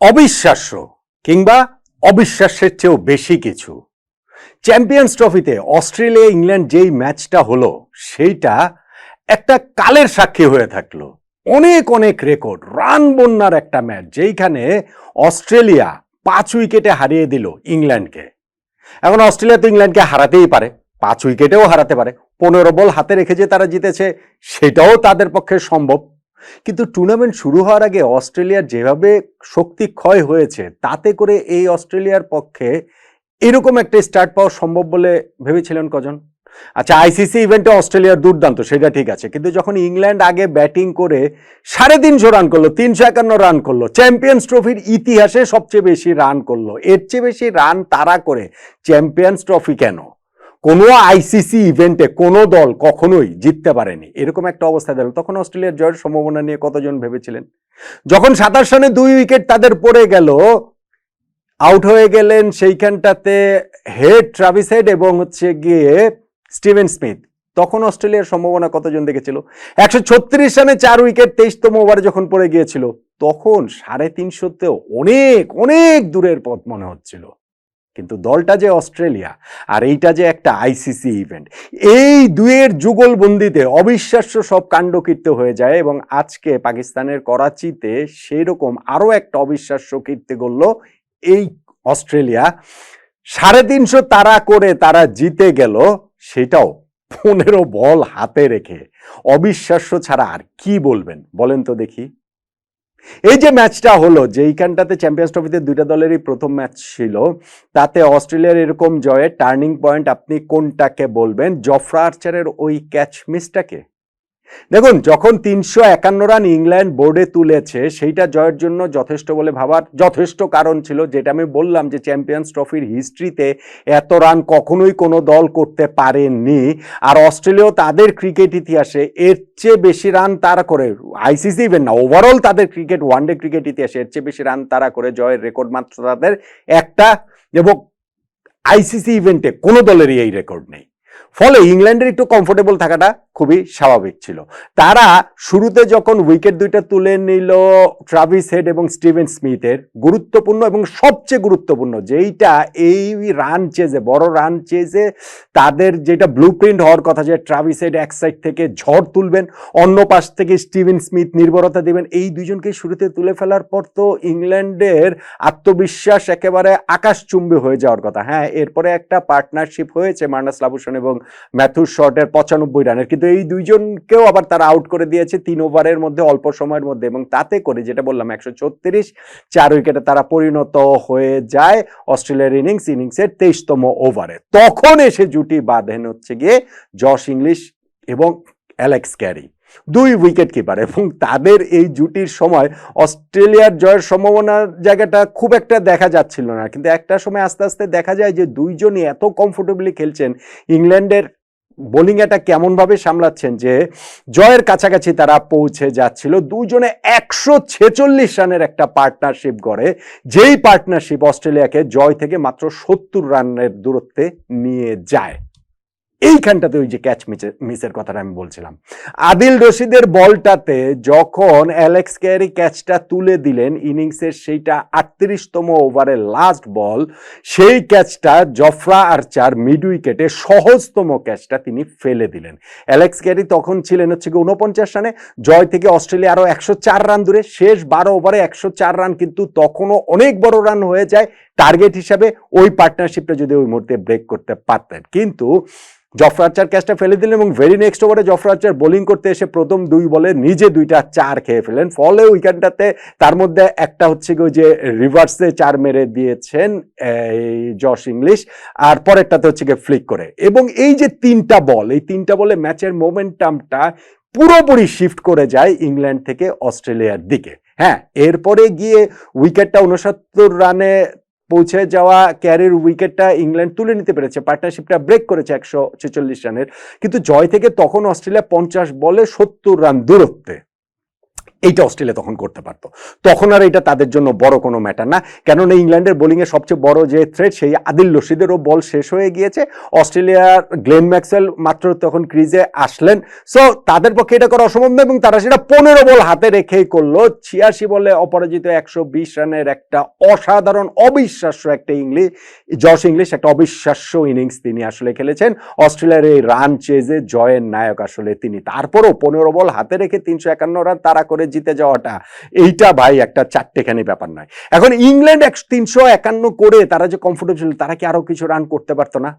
অবিশ্বাস্য কিংবা অবিশ্বাসের চেয়েও বেশি কিছু। চ্যাম্পিয়ন্স ট্রফিতে অস্ট্রেলিয়া ইংল্যান্ড যেই ম্যাচটা হলো, সেইটা একটা কালের সাক্ষী হয়ে থাকল। অনেক অনেক রেকর্ড, রান বন্যার একটা ম্যাচ, যেইখানে অস্ট্রেলিয়া পাঁচ উইকেটে হারিয়ে দিল ইংল্যান্ডকে। এখন অস্ট্রেলিয়া তো ইংল্যান্ডকে হারাতেই পারে, পাঁচ উইকেটেও হারাতে পারে, পনেরো বল হাতে রেখে যে তারা জিতেছে, সেটাও তাদের পক্ষে সম্ভব। কিন্তু টুর্নামেন্ট শুরু হওয়ার আগে অস্ট্রেলিয়ার যেভাবে শক্তি ক্ষয় হয়েছে, তাতে করে এই অস্ট্রেলিয়ার পক্ষে এরকম একটা স্টার্ট পাওয়া সম্ভব বলে ভেবেছিলেন কজন? আচ্ছা আইসিসি ইভেন্টে অস্ট্রেলিয়ার দুর্দান্ত, সেটা ঠিক আছে। কিন্তু যখন ইংল্যান্ড আগে ব্যাটিং করে সাড়ে তিনশো রান করল, তিনশো একান্ন রান করল চ্যাম্পিয়ন্স ট্রফির ইতিহাসে সবচেয়ে বেশি রান করল, এর চেয়ে বেশি রান তারা করে চ্যাম্পিয়ন্স ট্রফি কেন? কোনো আইসিসি ইভেন্টে কোনো দল কখনোই জিততে পারেনি। এরকম একটা অবস্থা দিল তখন অস্ট্রেলিয়ার জয়ের সম্ভাবনা নিয়ে কতজন ভেবেছিলেন? যখন সাতাশ রানে দুই উইকেট তাদের পড়ে গেল আউট হয়ে গেলেন সেইখানটাতে হেড ট্রাভিস হেড এবং হচ্ছে গিয়ে স্টিভেন স্মিথ। তখন অস্ট্রেলিয়ার সম্ভাবনা কতজন দেখেছিল? একশো ছত্রিশ রানে চার উইকেট তেইশতম ওভারে যখন পড়ে গিয়েছিল, তখন সাড়ে তিনশোতেও অনেক অনেক দূরের পথ মনে হচ্ছিল। কিন্তু দলটা যে অস্ট্রেলিয়া আর এইটা যে একটা আইসিসি ইভেন্ট এই দুয়ের যুগলবন্দিতে অবিশ্বাস্য সব কাণ্ডকীর্ত হয়ে যায় এবং আজকে পাকিস্তানের করাচিতে সেই রকম আরও একটা অবিশ্বাস্য কীর্তি করল এই অস্ট্রেলিয়া। সাড়ে তিনশো তারা করে তারা জিতে গেল, সেটাও পনেরো বল হাতে রেখে। অবিশ্বাস্য ছাড়া আর কি বলবেন? বলেন তো দেখি। এই যে ম্যাচটা হলো যেইখানটাতে চ্যাম্পিয়ন্স ট্রফিতে দুইটা দলেরই প্রথম ম্যাচ ছিল, তাতে অস্ট্রেলিয়ার এরকম জয়ে টার্নিং পয়েন্ট আপনি কোনটাকে বলবেন? জফরা আর্চারের ওই ক্যাচ মিসটাকে দেখুন, যখন তিনশো একান্ন রান ইংল্যান্ড বোর্ডে তুলেছে, সেইটা জয়ের জন্য যথেষ্ট বলে ভাবার যথেষ্ট কারণ ছিল, যেটা আমি বললাম যে চ্যাম্পিয়ন্স ট্রফির হিস্ট্রিতে এত রান কখনোই কোনো দল করতে পারেননি। আর অস্ট্রেলিয়াও তাদের ক্রিকেট ইতিহাসে এর চেয়ে বেশি রান তারা করে, আইসিসি ইভেন্ট না ওভারঅল তাদের ক্রিকেট ওয়ানডে ক্রিকেট ইতিহাসে এর চেয়ে বেশি রান তারা করে জয়ের রেকর্ড মাত্র তাদের একটা এবং আইসিসি ইভেন্টে কোনো দলেরই এই রেকর্ড নেই। ফলে ইংল্যান্ডের একটু কমফোর্টেবল থাকাটা খুবই স্বাভাবিক ছিল। তারা শুরুতে যখন উইকেট দুইটা তুলে নিল ট্রাভিস হেড এবং স্টিভেন স্মিথের, গুরুত্বপূর্ণ এবং সবচেয়ে গুরুত্বপূর্ণ যেইটা এই রান চেজে বড় রান চেজে তাদের যেটা ব্লু প্রিন্ট হওয়ার কথা যে ট্রাভিস হেড এক সাইড থেকে ঝড় তুলবেন, অন্য পাশ থেকে স্টিভেন স্মিথ নির্ভরতা দিবেন, এই দুইজনকে শুরুতে তুলে ফেলার পর তো ইংল্যান্ডের আত্মবিশ্বাস একেবারে আকাশচুম্বী হয়ে যাওয়ার কথা। হ্যাঁ এরপরে একটা পার্টনারশিপ হয়েছে মার্নাস লাবুসন এবং ম্যাথু শর্টের পঁচানব্বই রানের, কিন্তু এই দুইজনকেও আবার তারা আউট করে দিয়েছে তিন ওভারের মধ্যে, অল্প সময়ের মধ্যে। এবং তাতে করে যেটা বললাম, একশো ছত্রিশ, চার উইকেটে তারা পরিণত হয়ে যায় অস্ট্রেলিয়ার ইনিংস ইনিংসের তেইশতম ওভারে তখন এসে জুটি বাঁধেন হচ্ছে গিয়ে জশ ইংলিশ এবং অ্যালেক্স ক্যারি। দুই উইকেট কিপার এবং তাদের এই জুটির সময় অস্ট্রেলিয়ার জয়ের সম্ভাবনার জায়গাটা খুব একটা দেখা যাচ্ছিল না। কিন্তু একটা সময় আস্তে আস্তে দেখা যায় যে দুইজনই এত কমফোর্টেবলি খেলছেন, ইংল্যান্ডের বোলিং এটা কেমনভাবে সামলাচ্ছেন যে জয়ের কাছাকাছি তারা পৌঁছে যাচ্ছিল, দুজনে একশো ছেচল্লিশ রানের একটা পার্টনারশিপ গড়ে। যেই পার্টনারশিপ অস্ট্রেলিয়াকে জয় থেকে মাত্র সত্তর রানের দূরত্বে নিয়ে যায়। এইখানটাতে ওই যে ক্যাচ মিসের কথাটা আমি বলছিলাম। আদিল রশিদের বলটাতে যখন অ্যালেক্স ক্যারি ক্যাচটা তুলে দিলেন, ইনিংসের সেইটা আটত্রিশতম ওভারের লাস্ট বল সেই ক্যাচটা জফরা আর্চার মিড উইকেটে সহজতম ক্যাচটা তিনি ফেলে দিলেন। অ্যালেক্স ক্যারি তখন ছিলেন হচ্ছে কি উনপঞ্চাশ রানে, জয় থেকে অস্ট্রেলিয়া আরও একশো চার রান দূরে, শেষ বারো ওভারে একশো চার রান কিন্তু তখনও অনেক বড় রান হয়ে যায়। টার্গেট হিসাবে ওই পার্টনারশিপটা যদি ওই মুহূর্তে ব্রেক করতে পারতেন। কিন্তু জফরা আর্চার ক্যাচটা ফেলে দিলেন এবং ভেরি নেক্সট ওভারে জফরা আর্চার বোলিং করতে এসে প্রথম দুই বলে নিজে দুইটা চার খেয়ে ফেলেন। ফলে ওইখানটাতে তার মধ্যে একটা হচ্ছে গিয়ে যে রিভার্সে চার মেরে দিয়েছেন, এই জশ ইংলিশ আর পরেরটাতে হচ্ছে গিয়ে ফ্লিক করে। এবং এই যে তিনটা বল, এই তিনটা বলে ম্যাচের মোমেন্টামটা পুরোপুরি শিফট করে যায় ইংল্যান্ড থেকে অস্ট্রেলিয়ার দিকে। হ্যাঁ এরপরে গিয়ে উইকেটটা উনসত্তর রানে পৌঁছে যাওয়া ক্যারির উইকেটটা ইংল্যান্ড তুলে নিতে পেরেছে। পার্টনারশিপটা ব্রেক করেছে একশো ছেচল্লিশ রানের। কিন্তু জয় থেকে তখন অস্ট্রেলিয়া পঞ্চাশ বলে সত্তর রান দূরত্বে। এইটা অস্ট্রেলিয়া তখন করতে পারতো। তখন আর এটা তাদের জন্য বড় কোনো ম্যাটার না। কেননা ইংল্যান্ডের বোলিংয়ে সবচেয়ে বড় যে থ্রেড সেই আদিল রশিদেরও বল শেষ হয়ে গিয়েছে। অস্ট্রেলিয়ার গ্লেন ম্যাক্সেল মাত্র তখন ক্রিজে আসলেন। সো তাদের পক্ষে এটা করা অসম্ভব এবং তারা সেটা পনেরো বল হাতে রেখেই করল। ছিয়াশি বলে অপরাজিত একশো বিশ রানের একটা অসাধারণ, অবিশ্বাস্য একটা ইংলিশ জশ ইংলিশ একটা অবিশ্বাস্য ইনিংস তিনি আসলে খেলেছেন। অস্ট্রেলিয়ার এই রান চেজে জয়ের নায়ক আসলে তিনি। তারপরও পনেরো বল হাতে রেখে তিনশো একান্ন রান তারা করে জিতে যাওয়াটা, এইটা ভাই একটা চারটেখানি ব্যাপার নয়। এখন ইংল্যান্ড এক তিনশো একান্ন করে তারা যে কমফোর্টেবল ছিল, তারা কি আরও কিছু রান করতে পারতো না?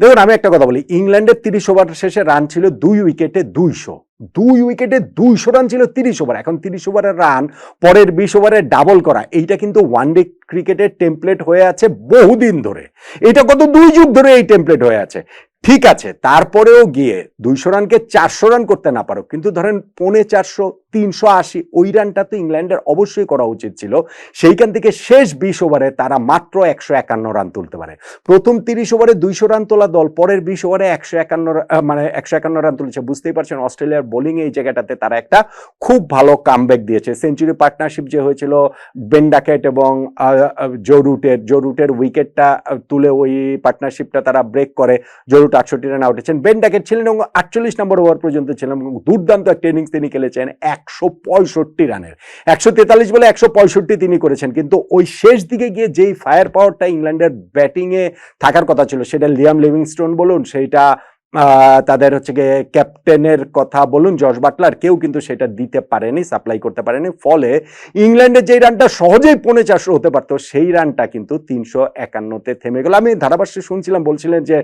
দেখুন, আমি একটা কথা বলি, ইংল্যান্ডের তিরিশ ওভার শেষে রান ছিল দুই উইকেটে দুইশো। দুই উইকেটে দুইশো রান ছিল তিরিশ ওভার এখন তিরিশ ওভারের রান পরের বিশ ওভারে ডাবল করা, এইটা কিন্তু ওয়ান ডে ক্রিকেটের টেমপ্লেট হয়ে আছে বহুদিন ধরে। এটা কত দুই যুগ ধরে এই টেমপ্লেট হয়ে আছে। ঠিক আছে, তারপরেও গিয়ে দুইশো রানকে চারশো রান করতে না পারো কিন্তু ধরেন পৌনে চারশো তিনশো আশি ওই রানটা তো ইংল্যান্ডের অবশ্যই করা উচিত ছিল। সেইখান থেকে শেষ বিশ ওভারে তারা মাত্র একশো একান্ন রান তুলতে পারে। প্রথম তিরিশ ওভারে দুইশো রান তোলা দল, পরের বিশ ওভারে একশো একান্ন মানে একশো একান্ন রান তুলেছে। বুঝতেই পারছেন, অস্ট্রেলিয়ার বোলিং এই জায়গাটাতে তারা একটা খুব ভালো কামব্যাক দিয়েছে। সেঞ্চুরি পার্টনারশিপ যে হয়েছিল বেন্ডাকেট এবং জো রুটের জো রুটের উইকেটটা তুলে ওই পার্টনারশিপটা তারা ব্রেক করে। জো রুট আটষট্টি রান আউট হয়েছেন। বেন্ডাকেট ছিলেন এবং আটচল্লিশ নম্বর ওভার পর্যন্ত ছিলেন। দুর্দান্ত একটা ইনিংস তিনি খেলেছেন। একশো পঁয়ষট্টি রানের। একশো তেতাল্লিশ বলে একশো পঁয়ষট্টি তিনি করেছেন। কিন্তু ওই শেষ দিকে গিয়ে যেই ফায়ার পাওয়ারটা ইংল্যান্ডের ব্যাটিংয়ে থাকার কথা ছিল, সেটা লিয়াম লিভিংস্টোন বলুন, সেইটা তাদের হচ্ছে গিয়ে ক্যাপ্টেনের কথা বলুন, জর্জ বাটলার কেউ কিন্তু সেটা দিতে পারেনি, সাপ্লাই করতে পারেনি। ফলে ইংল্যান্ডের যে রানটা সহজেই পৌনে চারশো হতে পারতো, সেই রানটা কিন্তু তিনশো একান্নতে থেমে গেল। আমি ধারাভাষ্যে শুনছিলাম, বলছিলেন যে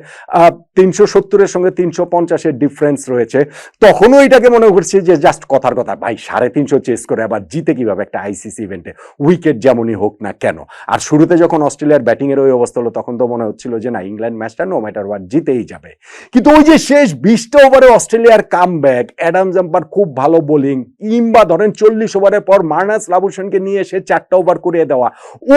তিনশো সত্তরের সঙ্গে তিনশো পঞ্চাশের ডিফারেন্স রয়েছে। তখনও এটাকে মনে করছি যে জাস্ট কথার কথা, ভাই, সাড়ে তিনশো চেস করে আবার জিতে কীভাবে একটা আইসিসি ইভেন্টে উইকেট যেমনই হোক না কেন। আর শুরুতে যখন অস্ট্রেলিয়ার ব্যাটিংয়ের ওই অবস্থা হলো, তখন তো মনে হচ্ছিল যে, না, ইংল্যান্ড ম্যাচটা নো ম্যাটার ওয়াট জিতেই যাবে। কিন্তু ওই যে শেষ বিশটা ওভারে অস্ট্রেলিয়ার কাম ব্যাক অ্যাডাম জাম্পার খুব ভালো বোলিং, কিংবা ধরেন চল্লিশ ওভারের পর মার্নাস লাবুসনকে নিয়ে এসে চারটা ওভার করিয়ে দেওয়া,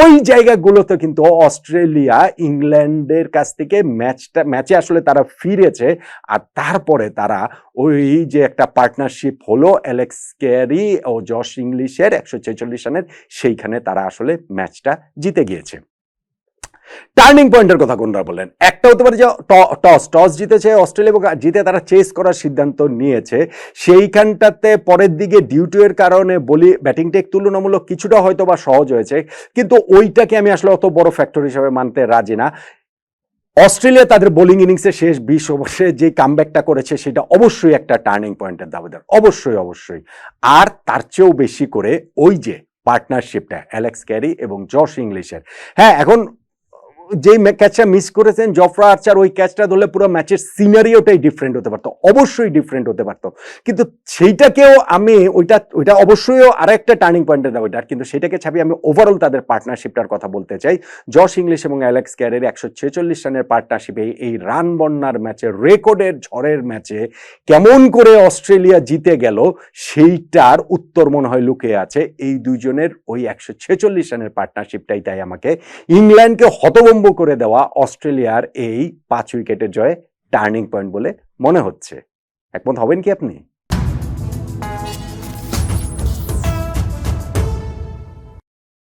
ওই জায়গাগুলোতে কিন্তু অস্ট্রেলিয়া ইংল্যান্ডের কাছ থেকে ম্যাচটা, ম্যাচে আসলে তারা ফিরেছে, আর তারপরে তারা ওই যে একটা পার্টনারশিপ হলো অ্যালেক্স ক্যারি ও জশ ইংলিশের একশো ছেচল্লিশ রানের, সেইখানে তারা আসলে ম্যাচটা জিতে গিয়েছে। টার্নিং পয়েন্টের কথা কোনটা বললেন। একটা হতে পারে যে টস টস জিতেছে অস্ট্রেলিয়া এবং জিতে তারা চেস করার সিদ্ধান্ত নিয়েছে। সেইখানটাতে পরের দিকে ডিউটির কারণে বলি, ব্যাটিংটা তুলনামূলক কিছুটা হয়তো বা সহজ হয়েছে, কিন্তু ওইটাকে আমি আসলে অত বড় ফ্যাক্টর হিসেবে মানতে রাজি না। অস্ট্রেলিয়া তাদের বোলিং ইনিংসে শেষ বিশ ওভারে যে কামব্যাকটা করেছে, সেটা অবশ্যই একটা টার্নিং পয়েন্টের দাবিদার। অবশ্যই অবশ্যই। আর তার চেয়েও বেশি করে ওই যে পার্টনারশিপটা অ্যালেক্স ক্যারি এবং জশ ইংলিশের হ্যাঁ এখন যেই ক্যাচটা মিস করেছেন জফরা আর্চার ওই ক্যাচটা ধরলে পুরো ম্যাচের সিনারিওটাই ডিফারেন্ট হতে পারতো, অবশ্যই ডিফারেন্ট হতে পারতো। কিন্তু সেইটাকেও আমি ওইটা ওইটা অবশ্যই আর একটা টার্নিং পয়েন্টের দাবি ওইটার কিন্তু সেটাকে ছাপিয়ে আমি ওভারঅল তাদের পার্টনারশিপটার কথা বলতে চাই। জশ ইংলিশ এবং অ্যালেক্স ক্যারের একশো ছেচল্লিশ রানের পার্টনারশিপে এই রান বন্যার ম্যাচে রেকর্ডের ঝড়ের ম্যাচে কেমন করে অস্ট্রেলিয়া জিতে গেল, সেইটার উত্তর মনে হয় লুকিয়ে আছে। এই দুইজনের ওই একশো ছেচল্লিশ রানের পার্টনারশিপটাই তাই আমাকে ইংল্যান্ডকে হতভম্ব করে দেওয়া অস্ট্রেলিয়ার এই পাঁচ উইকেটের জয়ে টার্নিং পয়েন্ট বলে মনে হচ্ছে। একমত হবেন কি আপনি?